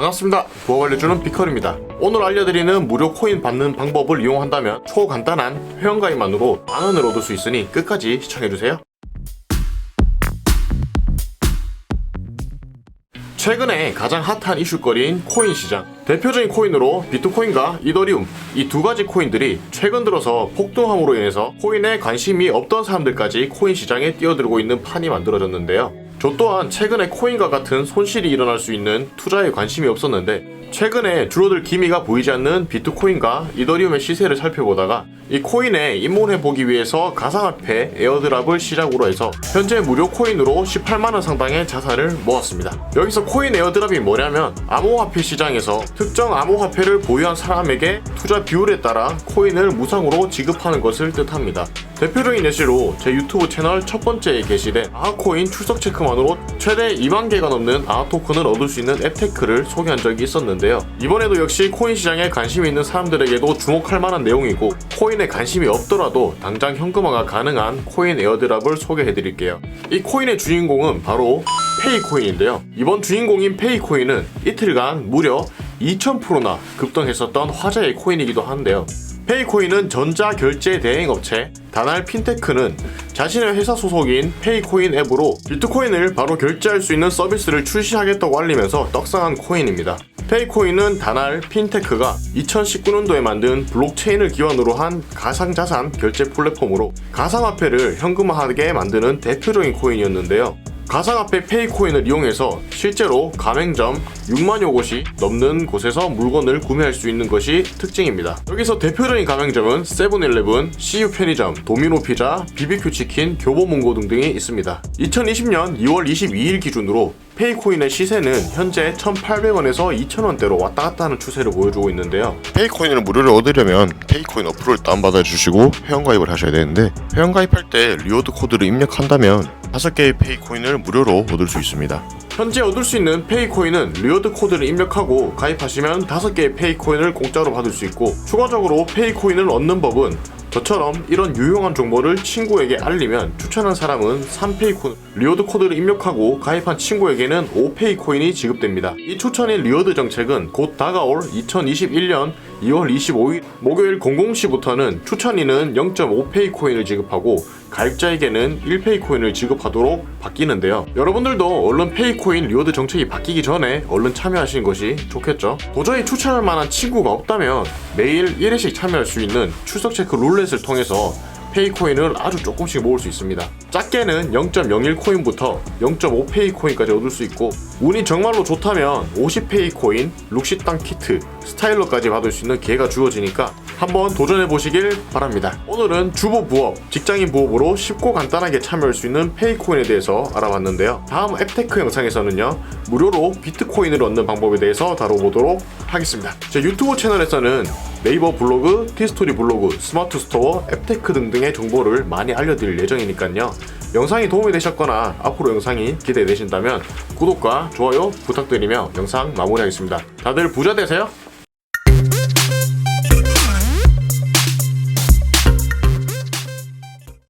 반갑습니다. 부업 알려주는 비컬입니다. 오늘 알려드리는 무료 코인 받는 방법을 이용한다면 초간단한 회원가입만으로 만원을 얻을 수 있으니 끝까지 시청해주세요. 최근에 가장 핫한 이슈거리인 코인 시장. 대표적인 코인으로 비트코인과 이더리움 이 두 가지 코인들이 최근 들어서 폭등함으로 인해서 코인에 관심이 없던 사람들까지 코인 시장에 뛰어들고 있는 판이 만들어졌는데요. 저 또한 최근에 코인과 같은 손실이 일어날 수 있는 투자에 관심이 없었는데 최근에 줄어들 기미가 보이지 않는 비트코인과 이더리움의 시세를 살펴보다가 이 코인에 입문해 보기 위해서 가상화폐 에어드랍을 시작으로 해서 현재 무료 코인으로 18만원 상당의 자산을 모았습니다. 여기서 코인 에어드랍이 뭐냐면 암호화폐 시장에서 특정 암호화폐를 보유한 사람에게 투자 비율에 따라 코인을 무상으로 지급하는 것을 뜻합니다. 대표적인 예시로 제 유튜브 채널 첫 번째에 게시된 아하코인 출석 체크만으로 최대 2만 개가 넘는 아하 토큰을 얻을 수 있는 앱테크를 소개한 적이 있었는데요. 이번에도 역시 코인 시장에 관심이 있는 사람들에게도 주목할 만한 내용이고 코인에 관심이 없더라도 당장 현금화가 가능한 코인 에어드랍을 소개해 드릴게요. 이 코인의 주인공은 바로 페이코인인데요. 이번 주인공인 페이코인은 이틀간 무려 2000%나 급등했었던 화제의 코인이기도 한데요. 페이코인은 전자 결제 대행 업체 다날 핀테크는 자신의 회사 소속인 페이코인 앱으로 비트코인을 바로 결제할 수 있는 서비스를 출시하겠다고 알리면서 떡상한 코인입니다. 페이코인은 다날 핀테크가 2019년도에 만든 블록체인을 기반으로 한 가상자산 결제 플랫폼으로 가상화폐를 현금화하게 만드는 대표적인 코인이었는데요. 가상화폐 페이코인을 이용해서 실제로 가맹점 6만여 곳이 넘는 곳에서 물건을 구매할 수 있는 것이 특징입니다. 여기서 대표적인 가맹점은 세븐일레븐, CU 편의점, 도미노 피자, BBQ 치킨, 교보문고 등등이 있습니다. 2020년 2월 22일 기준으로 페이코인의 시세는 현재 1,800원에서 2,000원대로 왔다 갔다 하는 추세를 보여주고 있는데요. 페이코인을 무료로 얻으려면 페이코인 어플을 다운받아 주시고 회원가입을 하셔야 되는데 회원가입할 때 리워드 코드를 입력한다면 5개의 페이 코인을 무료로 얻을 수 있습니다. 현재 얻을 수 있는 페이 코인은 리워드 코드를 입력하고 가입하시면 5개의 페이 코인을 공짜로 받을 수 있고 추가적으로 페이 코인을 얻는 법은 저처럼 이런 유용한 정보를 친구에게 알리면 추천한 사람은 3페이코인 리워드 코드를 입력하고 가입한 친구에게는 5페이코인이 지급됩니다. 이 추천인 리워드 정책은 곧 다가올 2021년 2월 25일 목요일 00시부터는 추천인은 0.5페이코인을 지급하고 가입자에게는 1페이코인을 지급하도록 바뀌는데요. 여러분들도 얼른 페이코인 리워드 정책이 바뀌기 전에 얼른 참여하시는 것이 좋겠죠. 도저히 추천할 만한 친구가 없다면 매일 1회씩 참여할 수 있는 출석 체크 룰렛을 통해서 페이코인을 아주 조금씩 모을 수 있습니다. 작게는 0.01코인부터 0.5페이코인까지 얻을 수 있고 운이 정말로 좋다면 50페이코인, 룩시땅 키트, 스타일러까지 받을 수 있는 기회가 주어지니까 한번 도전해 보시길 바랍니다. 오늘은 주부 부업, 직장인 부업으로 쉽고 간단하게 참여할 수 있는 페이코인에 대해서 알아봤는데요. 다음 앱테크 영상에서는요, 무료로 비트코인을 얻는 방법에 대해서 다뤄보도록 하겠습니다. 제 유튜브 채널에서는 네이버 블로그, 티스토리 블로그, 스마트 스토어, 앱테크 등등의 정보를 많이 알려드릴 예정이니까요. 영상이 도움이 되셨거나 앞으로 영상이 기대되신다면 구독과 좋아요 부탁드리며 영상 마무리하겠습니다. 다들 부자 되세요.